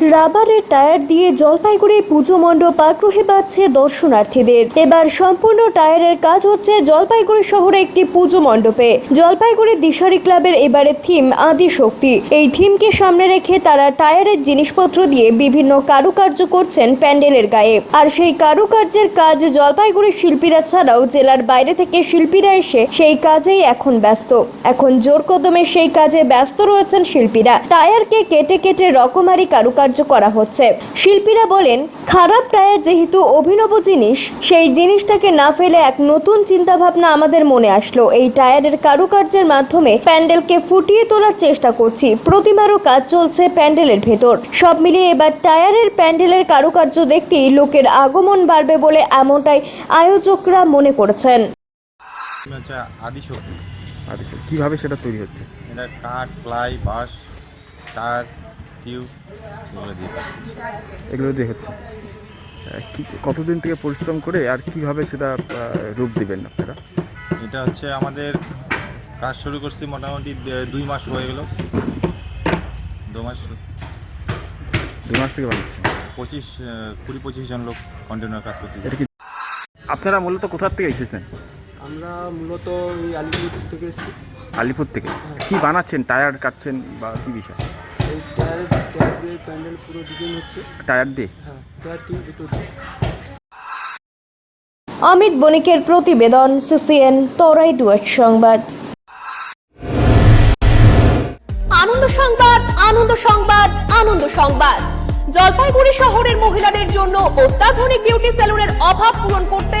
রাবারের টায়ার দিয়ে জলপাইগুড়ি পুজো মণ্ডপ আগ্রহে পাচ্ছে দর্শনার্থীদের। এবার সম্পূর্ণ টায়ারের কাজ হচ্ছে জলপাইগুড়ি শহরে একটি পুজো মণ্ডপে। জলপাইগুড়ি দিশারি ক্লাবের এবারের থিম আদি শক্তি এই থিমকে সামনে রেখে তারা টায়ারের জিনিসপত্র দিয়ে বিভিন্ন কারুকার্য করছেন প্যান্ডেলের গায়ে। আর সেই কারুকার্যের কাজ জলপাইগুড়ি শিল্পীরা ছাড়াও জেলার বাইরে থেকে শিল্পীরা এসে সেই কাজেই এখন ব্যস্ত। এখন জোর কদমে সেই কাজে ব্যস্ত রয়েছেন শিল্পীরা। টায়ারকে কেটে কেটে রকমারি কারুকার্য করা হচ্ছে। শিল্পীরা বলেন খারাপ টায়ার যেহেতু অভিনব জিনিস সেই জিনিসটাকে না ফেলে এক নতুন চিন্তাভাবনা আমাদের মনে আসলো। এই টায়ারের কারুকার্যের মাধ্যমে প্যান্ডেলকে ফুটিয়ে তোলার চেষ্টা করছি। প্রতিমারও কাজ চলছে প্যান্ডেলের ভেতর। সব মিলিয়ে এবার টায়ারের প্যান্ডেলের কারুকার্য দেখতেই লোকের আগমন বাড়বে বলে এমনটাই আয়োজকরা মনে করেছেন। এটা হচ্ছে আদিশক্তি আচ্ছা কীভাবে সেটা তৈরি হচ্ছে? এটা কাঠ প্লাই বাঁশ টায়ার। টিউব এগুলো দিয়ে। এগুলো হচ্ছে। কি কতদিন থেকে পরিশ্রম করে আর কীভাবে সেটা রূপ দিবেন আপনারা? এটা হচ্ছে আমাদের কাজ শুরু করছি মোটামুটি দুই মাস হয়ে গেল। দু মাস দু মাস থেকে বানাচ্ছেন? পঁচিশ কুড়ি পঁচিশ জন লোক কন্টিনিউ কাজ করতে আপনারা মূলত কোথার থেকে এসেছেন? আমরা মূলত এই আলিপুর থেকে এসেছি। আলিপুর থেকে। কি বানাচ্ছেন টায়ার কাটছেন বা কি বিষয়? এই টায়ারের টায়ার দিয়ে প্যান্ডেল পুরো ডিজাইন হচ্ছে। টায়ার দিয়ে? হ্যাঁ টায়ার অমিত বণিকের প্রতিবেদন সিসিএন তরাই ডুয়ার্ট সংবাদ। আনন্দ সংবাদ আনন্দ সংবাদ আনন্দ সংবাদ। জলপাইগুড়ি শহরের মহিলাদের জন্য অত্যাধুনিক বিউটি সেলুনের অভাব পূরণ করতে